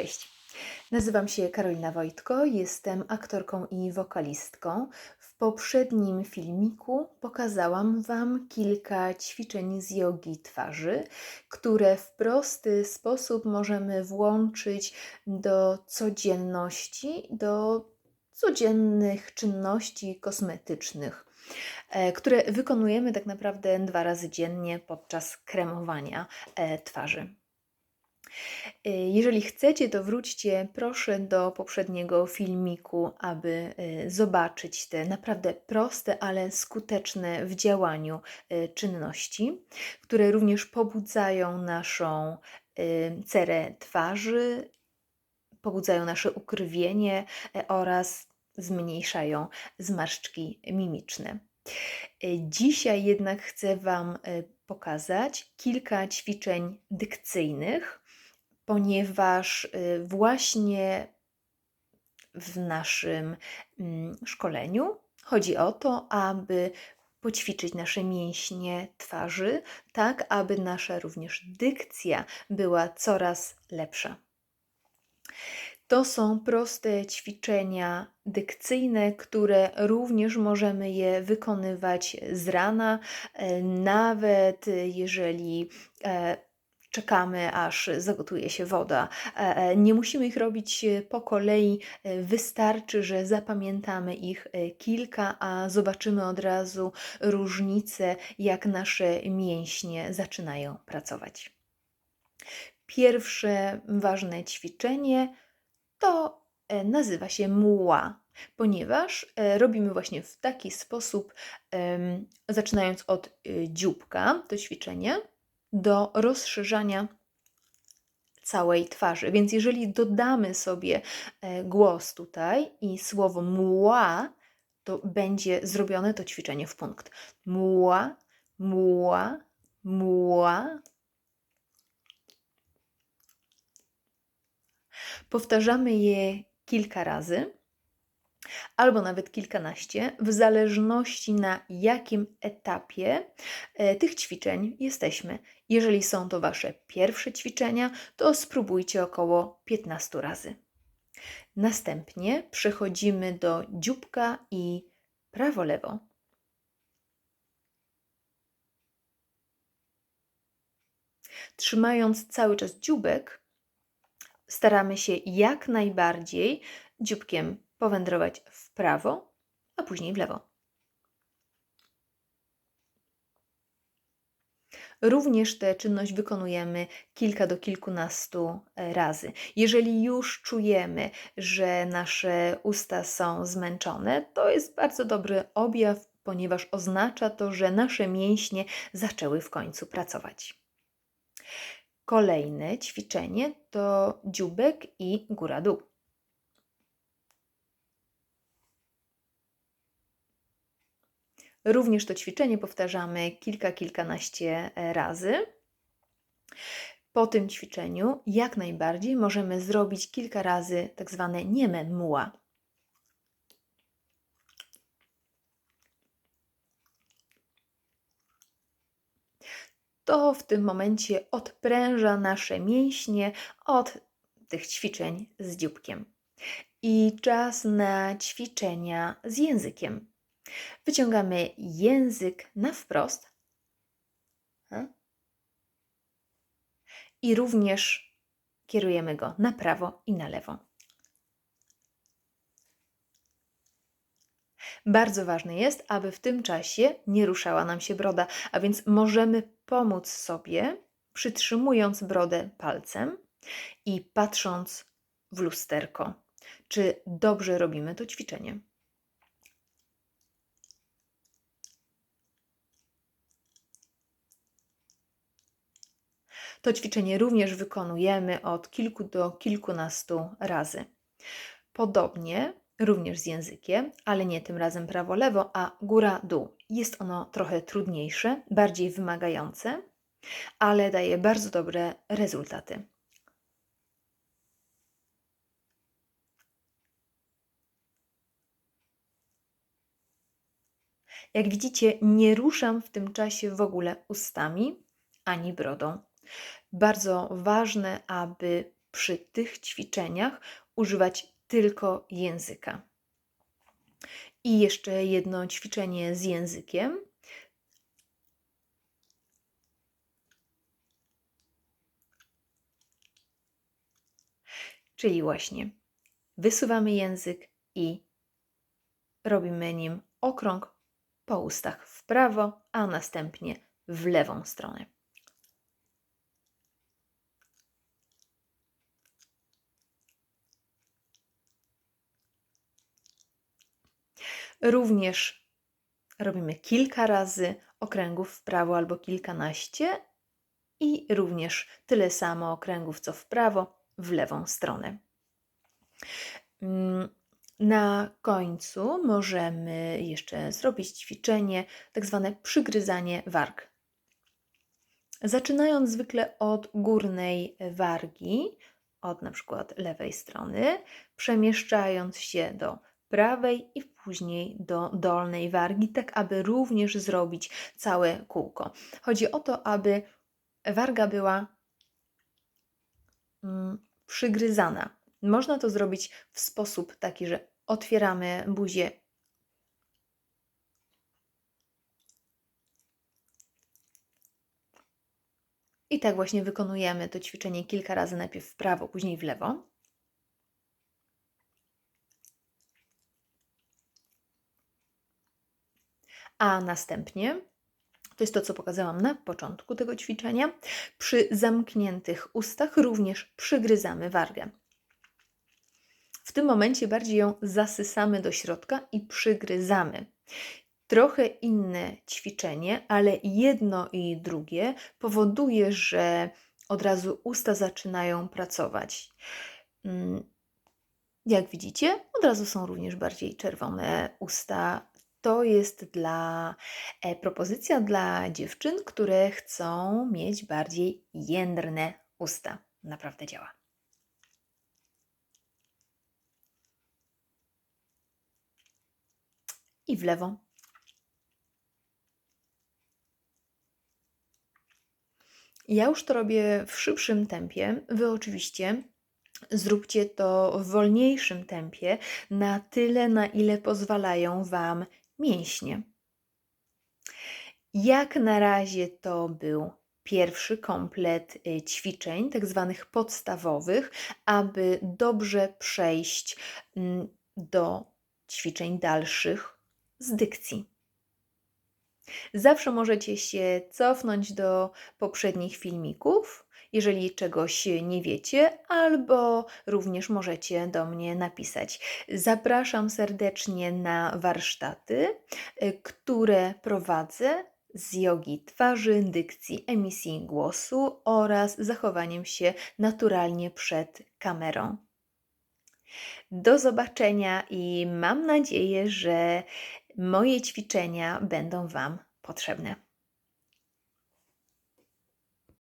Cześć. Nazywam się Karolina Wojtko, jestem aktorką i wokalistką. W poprzednim filmiku pokazałam Wam kilka ćwiczeń z jogi twarzy, które w prosty sposób możemy włączyć do codzienności, do codziennych czynności kosmetycznych, e, które wykonujemy tak naprawdę dwa razy dziennie podczas kremowania e, twarzy. Y, jeżeli chcecie, to wróćcie proszę do poprzedniego filmiku, aby y, zobaczyć te naprawdę proste, ale skuteczne w działaniu y, czynności, które również pobudzają naszą cerę twarzy, pobudzają nasze ukrwienie oraz zmniejszają zmarszczki mimiczne. Dzisiaj jednak chcę Wam pokazać kilka ćwiczeń dykcyjnych, ponieważ y, właśnie w naszym mm, szkoleniu chodzi o to, aby poćwiczyć nasze mięśnie twarzy, tak aby nasza również dykcja była coraz lepsza. To są proste ćwiczenia dykcyjne, które również możemy je wykonywać z rana, e, nawet jeżeli e, czekamy, aż zagotuje się woda. E, e, nie musimy ich robić e, po kolei, wystarczy, że zapamiętamy ich kilka, a zobaczymy od razu różnicę, jak nasze mięśnie zaczynają pracować. Pierwsze ważne ćwiczenie to nazywa się muła, ponieważ robimy właśnie w taki sposób, zaczynając od dzióbka, to ćwiczenie do rozszerzania całej twarzy. Więc jeżeli dodamy sobie e, głos tutaj i słowo mła, to będzie zrobione to ćwiczenie w punkt. Mła, mła, mła. Powtarzamy je kilka razy albo nawet kilkanaście, w zależności na jakim etapie e, tych ćwiczeń jesteśmy. Jeżeli są to Wasze pierwsze ćwiczenia, to spróbujcie około 15 razy. Następnie przechodzimy do dzióbka i prawo-lewo. Trzymając cały czas dzióbek, staramy się jak najbardziej dzióbkiem powędrować w prawo, a później w lewo. Również tę czynność wykonujemy kilka do kilkunastu e, razy. Jeżeli już czujemy, że nasze usta są zmęczone, to jest bardzo dobry objaw, ponieważ oznacza to, że nasze mięśnie zaczęły w końcu pracować. Kolejne ćwiczenie to dziubek i góra-dół. Również to ćwiczenie powtarzamy kilka, kilkanaście e, razy. Po tym ćwiczeniu jak najbardziej możemy zrobić kilka razy tak zwane nieme muła. To w tym momencie odpręża nasze mięśnie od tych ćwiczeń z dzióbkiem. I czas na ćwiczenia z językiem. Wyciągamy język na wprost i również kierujemy go na prawo i na lewo. Bardzo ważne jest, aby w tym czasie nie ruszała nam się broda, a więc możemy pomóc sobie, przytrzymując brodę palcem i patrząc w lusterko, czy dobrze robimy to ćwiczenie. To ćwiczenie również wykonujemy od kilku do kilkunastu razy. Podobnie również z językiem, ale nie tym razem prawo-lewo, a góra-dół. Jest ono trochę trudniejsze, bardziej wymagające, ale daje bardzo dobre rezultaty. Jak widzicie, nie ruszam w tym czasie w ogóle ustami ani brodą. Bardzo ważne, aby przy tych ćwiczeniach używać tylko języka. I jeszcze jedno ćwiczenie z językiem. Czyli właśnie wysuwamy język i robimy nim okrąg po ustach w prawo, a następnie w lewą stronę. Również robimy kilka razy okręgów w prawo albo kilkanaście i również tyle samo okręgów co w prawo, w lewą stronę. Mm, na końcu możemy jeszcze zrobić ćwiczenie, tak zwane przygryzanie warg. Zaczynając zwykle od górnej wargi, od na przykład lewej strony, przemieszczając się do prawej i później do dolnej wargi, tak aby również zrobić całe kółko. Chodzi o to, aby warga była mm, przygryzana. Można to zrobić w sposób taki, że otwieramy buzię I tak właśnie wykonujemy to ćwiczenie kilka razy, najpierw w prawo, później w lewo. A następnie, to jest to, co pokazałam na początku tego ćwiczenia, przy zamkniętych ustach również przygryzamy wargę. W tym momencie bardziej ją zasysamy do środka i przygryzamy. Trochę inne ćwiczenie, ale jedno i drugie powoduje, że od razu usta zaczynają pracować. Mm, jak widzicie, od razu są również bardziej czerwone usta. To jest dla e, propozycja dla dziewczyn, które chcą mieć bardziej jędrne usta. Naprawdę działa. i w lewo. Ja już to robię w szybszym tempie. Wy oczywiście zróbcie to w wolniejszym tempie, na tyle, na ile pozwalają Wam mięśnie. Jak na razie to był pierwszy komplet y, ćwiczeń, tak zwanych podstawowych, aby dobrze przejść mm, do ćwiczeń dalszych z dykcji. Zawsze możecie się cofnąć do poprzednich filmików, jeżeli czegoś nie wiecie, albo również możecie do mnie napisać. Zapraszam serdecznie na warsztaty, y, które prowadzę z jogi twarzy, dykcji, emisji głosu oraz zachowaniem się naturalnie przed kamerą. Do zobaczenia i mam nadzieję, że moje ćwiczenia będą Wam potrzebne.